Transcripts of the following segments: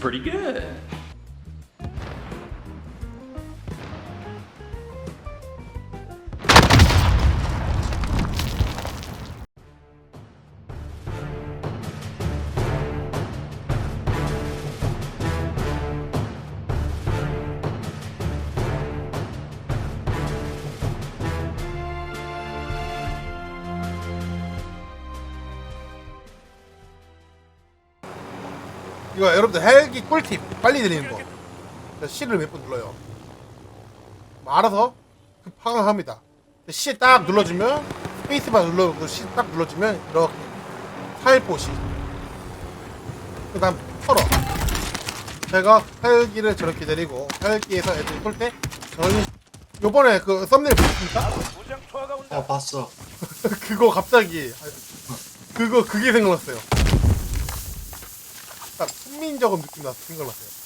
pretty good. 이거 여러분들 헬기 꿀팁 빨리 드리는 거. 자, C를 몇 번 눌러요. 뭐 알아서 급파을 합니다. C 딱 눌러주면 스페이스바 눌러 그 C 딱 눌러주면 이렇게 살포시. 그 다음 털어. 제가 헬기를 저렇게 내리고 헬기에서 애들이 쏠때 저런 식- 요번에 그 썸네일 보셨습니까? 어 봤어 그거 갑자기 그거 그게 생각났어요. 딱 훈민적인 느낌 나서 생각났어요.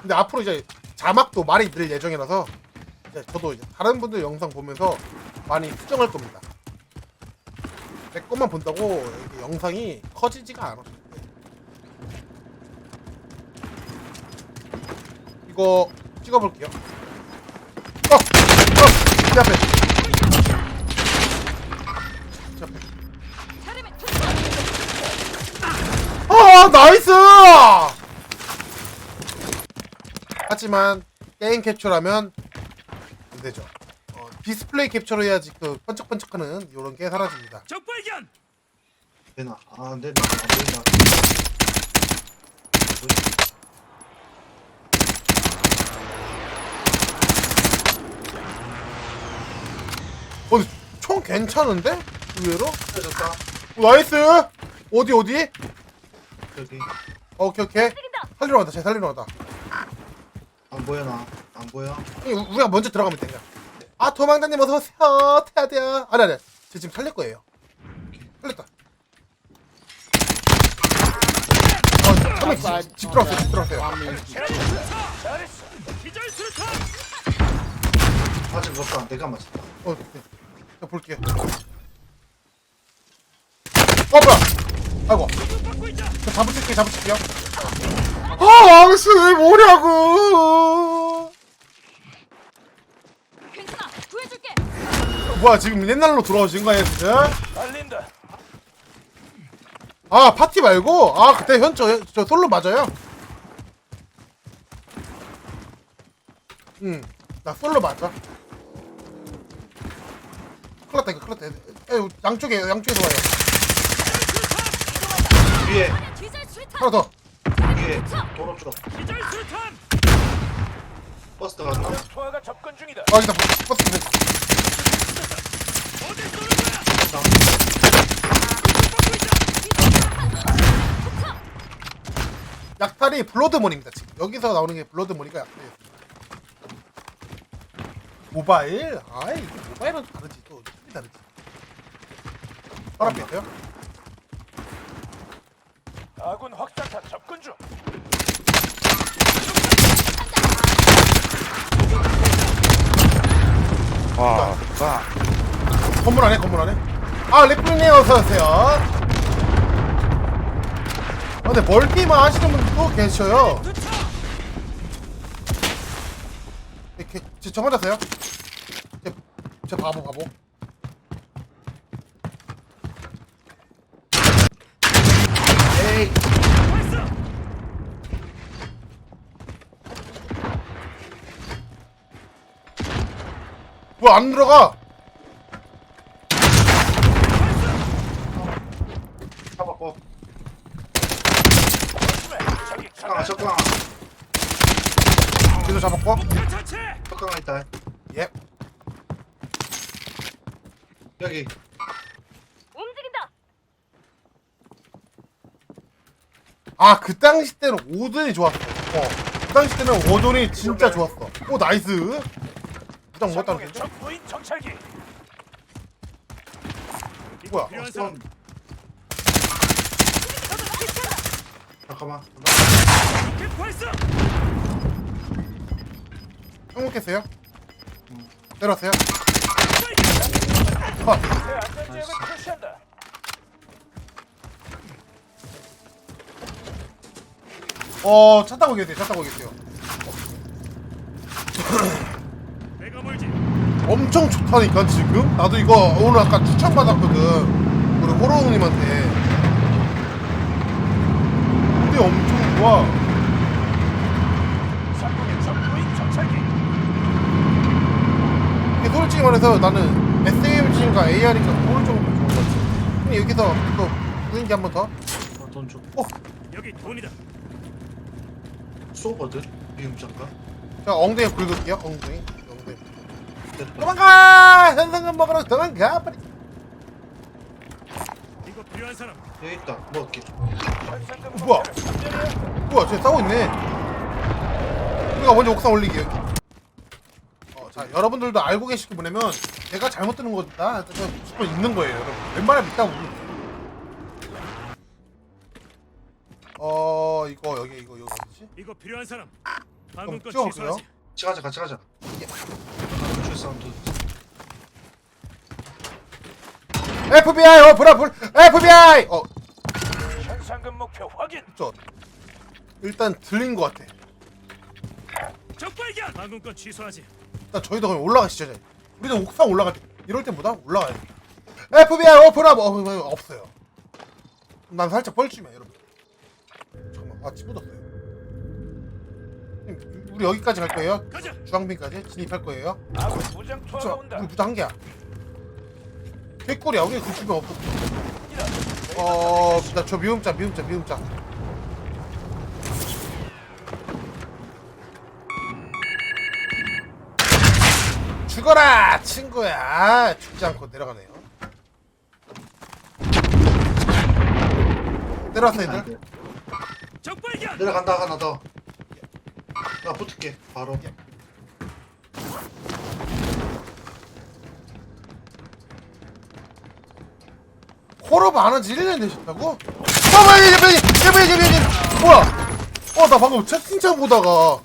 근데 앞으로 이제 자막도 많이 늘 예정이라서 이제 저도 이제 다른 분들 영상 보면서 많이 수정할 겁니다. 내 것만 본다고 이게 영상이 커지지가 않아. 이거 찍어볼게요. 어! 어! 제 앞에! 아, 나이스! 하지만, 게임 캡처라면, 안 되죠. 어, 디스플레이 캡처를 해야지 그 번쩍번쩍하는 이런 게 사라집니다. 적발견! 되나 아 안 되나 안 되나 어, 총 괜찮은데? 의외로? 어, 나이스! 어디, 어디? 여기. 어, 오케이, 오케이. 살리러 왔다, 쟤 살리러 왔다. 안 보여 나 안 보여. 이 우리가 먼저 들어가면 돼 그냥. 아 도망다님 어서오세요. 태아대야. 아니 아니 저 지금 살릴 거예요. 살렸다. 어 처음에 집, 집 들어왔어요 집 들어왔어요. 수류탄! 아직 없다 내가 맞췄다. 어 네. 자 볼게요 어 뭐야? 아이고! 저 잡으실게요 잡으실게요 아 왕씨 뭐냐고 괜찮아 구해줄게 뭐야 지금 옛날로 돌아오신 거예요 지금 달린다! 아 파티 말고 아 그때 현 저 저 솔로 맞아요. 응 나 솔로 맞아. 큰일 났다 이거 큰일 났다. 에, 양쪽에 양쪽에서 와요. 위에 하나 더. 위에 도로 쪽 기절 수류탄! 버스 갔나 투하가 접근 중이다! 아 여기다 버스 버스. 어디 쏘는 거야! 약탈이 블러드몬입니다 지금 여기서 나오는 게 블러드몬이가 약탈이에요. 모바일? 아이 이게 모바일은 다르지 또 느낌이 다르지. 앞에 있어요? 아군 확산탄 접근 중! 건물 안에 건물 안에. 아 레플님 어서오세요. 아 근데 멀티만 하시는 분도 계셔요. 이렇게 저, 저 맞았어요? 저, 저 바보 바보 뭐안 들어가? 잡았고 저기 석강아 석강아 뒤로 잡았고! 석강아 있다. 예. 여기. 움직인다. 아 그 당시 때는 오전이 좋았어. 어 그 당시 때는 오전이 진짜 좋았어. 오 나이스 무장 못 상공의 따는데 적 무인 정찰기! 뭐야 필요한 사람 잠깐만 로켓 발사! 행복했어요 내려왔어요 컷. 안전 지역을 표시한다. 어, 차 타고 계세요. 차 타고 계세요. 엄청 좋다니까 지금. 나도 이거 오늘 아까 추천 받았거든. 우리 호로우님한테. 근데 엄청 좋아. 이게 솔직히 말해서 나는 SAMG인가 AR인가 모를 정도로 좋은 것 같아. 근데 여기서 이거 무인기 한번 더. 어, 돈 좀. 여기 돈이다. 쏘거든? 비음장가? 자 엉덩이 긁을게요. 엉덩이. 엉덩이. 도망가! 현상금 먹으러 도망가! 빨리. 이거 필요한 사람. 여기 있다. 먹을게. 뭐야? 우와, 쟤 싸우고 있네. 우리가 먼저 옥상 올리기 여기. 어, 자, 여러분들도 알고 계시기 뭐냐면 제가 잘못 드는 거다. 저 무조건 있는 거예요, 여러분. 웬만하면 있다고. 어, 이거 여기 이거 여기 어디지? 이거 필요한 사람. 좀 방금 건 찍어볼게요. 취소하지. 같이 가자, 같이 가자. 저 사운드. FBI, 어, 브라, 불, FBI. 어, 현상금 목표 확인. 저 일단 들린 것 같아. 적 발견. 방금 건 취소하지. 일단 저희도 그럼 올라가시죠. 저희. 우리도 옥상 올라갈 때 이럴 때보다 올라가야 돼. FBI 오픈업 어, 어, 없어요. 난 살짝 뻘쭘해 여러분. 잠깐만 아 집어뒀어요. 우리 여기까지 갈 거예요. 가자. 주황빈까지 진입할 거예요. 아군 무장 저 투하가. 우리 무장 한 개야. 개꿀이야. 우리 그 주변 없어. 어, 나 저 미움자 미움자 미움자. 죽어라 친구야 죽지 않고 내려가네요 내려왔어 얘들 적 발견. 내려간다, 하나 더. 나 붙을게. 바로. 콜업 안 한지 1년 되셨다고? 잠깐만 얘 얘, 얘, 얘, 얘, 얘. 뭐야 어나 방금 채팅창 보다가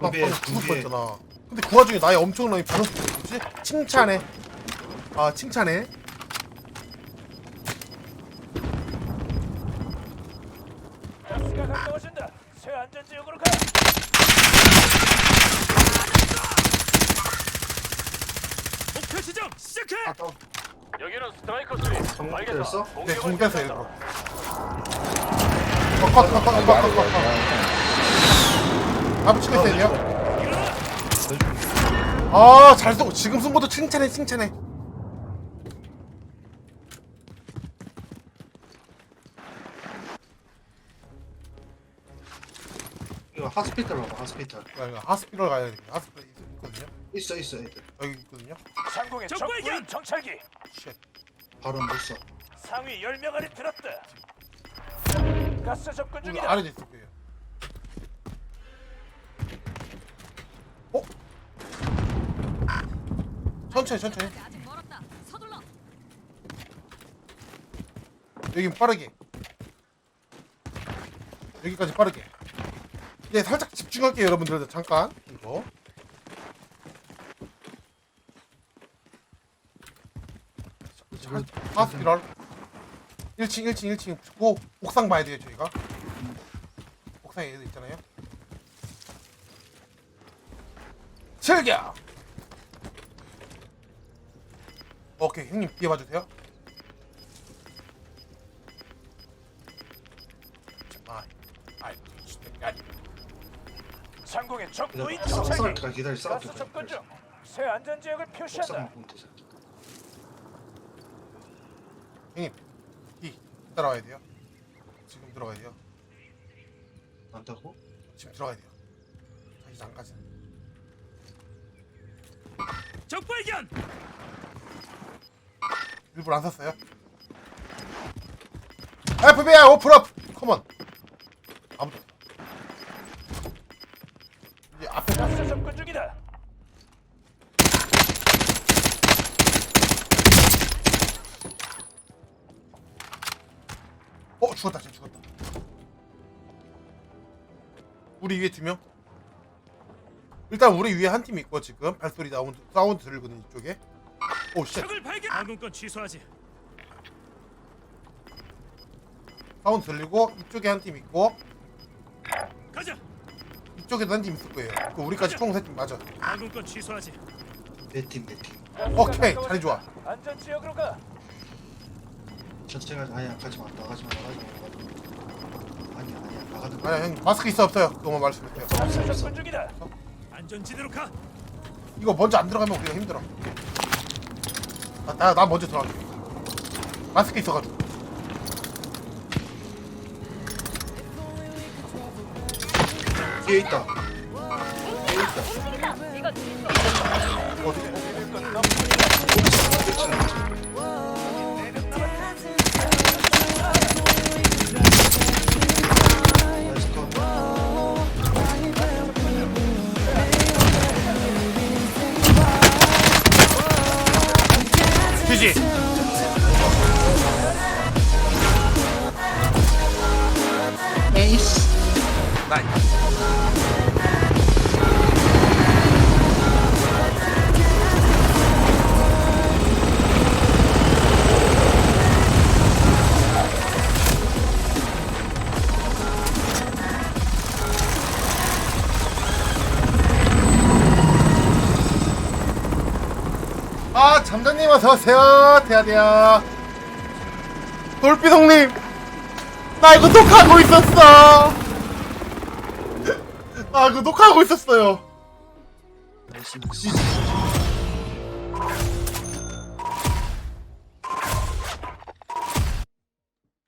나 준비해, 방금 죽을 준비해. 뻔했잖아 근데 그 와중에 나의 엄청난 반응 뭐지? 칭찬해 아 칭찬해 가스가 가까워진다. 새 안전 지역으로 가. 목표 지점 시작해. 아. 여기는 스트라이커 수리. 정말 때렸어? 네 공개했어요 일부러 컷컷 컷 컷 컷 컷 아 붙이고 있어야 돼요 아잘 쏘고 지금 쓴 것도 칭찬해 칭찬해 이거 하스피탈 와봐, 하스피탈. 야, 이거 하스피럴 가야 되겠네 하스피럴 있어, 있어, 애들. 여기 있거든요 상공의 적 무인 정찰기. 쉣 바로 못 써. 상위 10명 안에 들었다. 가스 접근 중이다. 있을 거예요 어? 천천히 천천히 아직 멀었다. 서둘러. 여긴 빠르게 여기까지 빠르게 이제 살짝 집중할게요 여러분들 잠깐 이거 하스피럴 1층 1층 1층 고 옥상 봐야 돼요 저희가 옥상에 애들 있잖아요 즐겨 오케이 형님 뒤에 봐주세요 아. 상공의 적 무인 기다려, 싸울 정찰기. 기다려, 싸울 가스. 접근 중. 새 안전 지역을 표시한다. 옥상 보면 되잖아. 형님, 뒤 따라와야 돼요. 지금 들어가야 돼요. 안다고? 지금 들어가야 돼요. 자기 장까지. 적 발견. 일부러 안 샀어요. FBI 오픈업! 컴온! 아무도 죽었다 진짜 죽었다 우리 위에 두명 일단 우리 위에 한 팀 있고 지금 발소리 나온 사운드 들리거든 이쪽에 오쉣 적을 발견. 아군권 취소하지. 사운드 들리고 이쪽에 한 팀 있고 가자. 이쪽에도 한 팀 있을 거예요 그 우리까지 총 세 팀 맞아 아군권 취소하지. 내 팀 내 팀 오케이 자리 좋아 안전 지역으로 가. 가자 아니야 가지 마 나가지 마 나가지 마 나가지 마. 아니야 아니야 나가든 아니야 형 마스크 있어 없어요. 그거만 말씀해주세요. 가스 접근 중이다. 안전지대로 가. 이거 먼저 안 들어가면 우리가 힘들어. 아, 나, 나 먼저 들어갈게. 마스크 있어가지고. 뒤에 있다. 움직인다. 이거 있어. 어디 나이스 뒤지 에 잠자님 어서 오세요 대야대야. 돌비동님 나 이거 녹화하고 있었어. 아 이거 녹화하고 있었어요. 나이스